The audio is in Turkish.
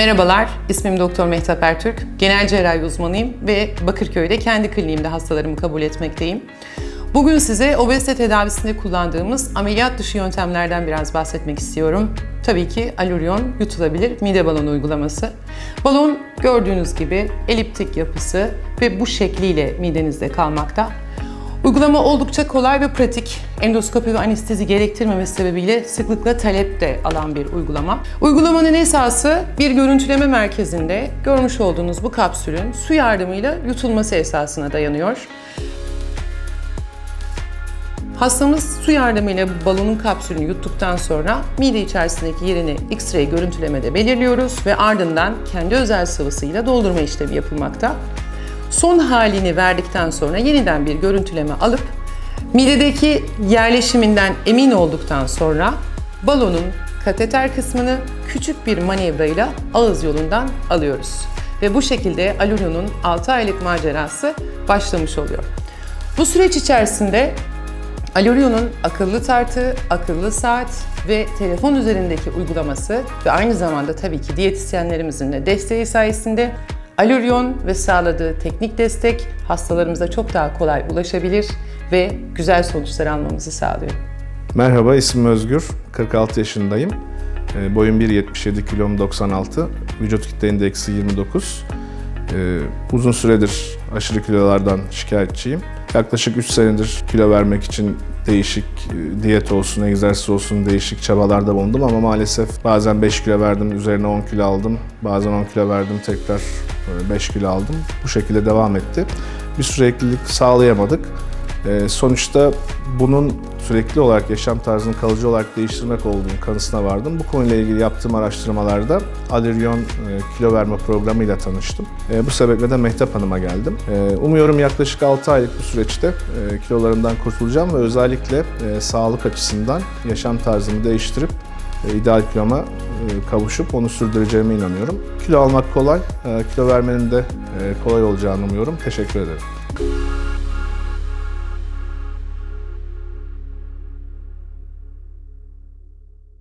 Merhabalar, ismim Doktor Mehtap Ertürk. Genel cerrahi uzmanıyım ve Bakırköy'de kendi kliniğimde hastalarımı kabul etmekteyim. Bugün size obezite tedavisinde kullandığımız ameliyat dışı yöntemlerden biraz bahsetmek istiyorum. Tabii ki alurion yutulabilir mide balonu uygulaması. Balon gördüğünüz gibi eliptik yapısı ve bu şekliyle midenizde kalmakta. Uygulama oldukça kolay ve pratik. Endoskopi ve anestezi gerektirmemesi sebebiyle sıklıkla talep de alan bir uygulama. Uygulamanın esası bir görüntüleme merkezinde görmüş olduğunuz bu kapsülün su yardımıyla yutulması esasına dayanıyor. Hastamız su yardımıyla balonun kapsülünü yuttuktan sonra mide içerisindeki yerini X-ray görüntülemede belirliyoruz ve ardından kendi özel sıvısıyla doldurma işlemi yapılmakta. Son halini verdikten sonra yeniden bir görüntüleme alıp midedeki yerleşiminden emin olduktan sonra balonun kateter kısmını küçük bir manevrayla ağız yolundan alıyoruz. Ve bu şekilde Alurion'un 6 aylık macerası başlamış oluyor. Bu süreç içerisinde Alurion'un akıllı tartı, akıllı saat ve telefon üzerindeki uygulaması ve aynı zamanda tabii ki diyetisyenlerimizin de desteği sayesinde Alurion ve sağladığı teknik destek hastalarımıza çok daha kolay ulaşabilir ve güzel sonuçlar almamızı sağlıyor. Merhaba, ismim Özgür. 46 yaşındayım. E, boyum 1.77, kilom 96. Vücut kitle indeksi 29. E, uzun süredir aşırı kilolardan şikayetçiyim. Yaklaşık 3 senedir kilo vermek için değişik e, diyet olsun, egzersiz olsun değişik çabalarda bulundum ama maalesef bazen 5 kilo verdim, üzerine 10 kilo aldım. Bazen 10 kilo verdim, tekrar 5 kilo aldım. Bu şekilde devam etti. Bir süreklilik sağlayamadık. Ee, sonuçta bunun sürekli olarak yaşam tarzını kalıcı olarak değiştirmek olduğunu kanısına vardım. Bu konuyla ilgili yaptığım araştırmalarda Alirion e, kilo verme programıyla tanıştım. E, bu sebeple de Mehtap Hanım'a geldim. E, umuyorum yaklaşık 6 aylık bir süreçte kilolarımdan kurtulacağım ve özellikle sağlık açısından yaşam tarzımı değiştirip ideal kiloma kavuşup onu sürdüreceğime inanıyorum. Kilo almak kolay, e, kilo vermenin de e, kolay olacağını umuyorum. Teşekkür ederim.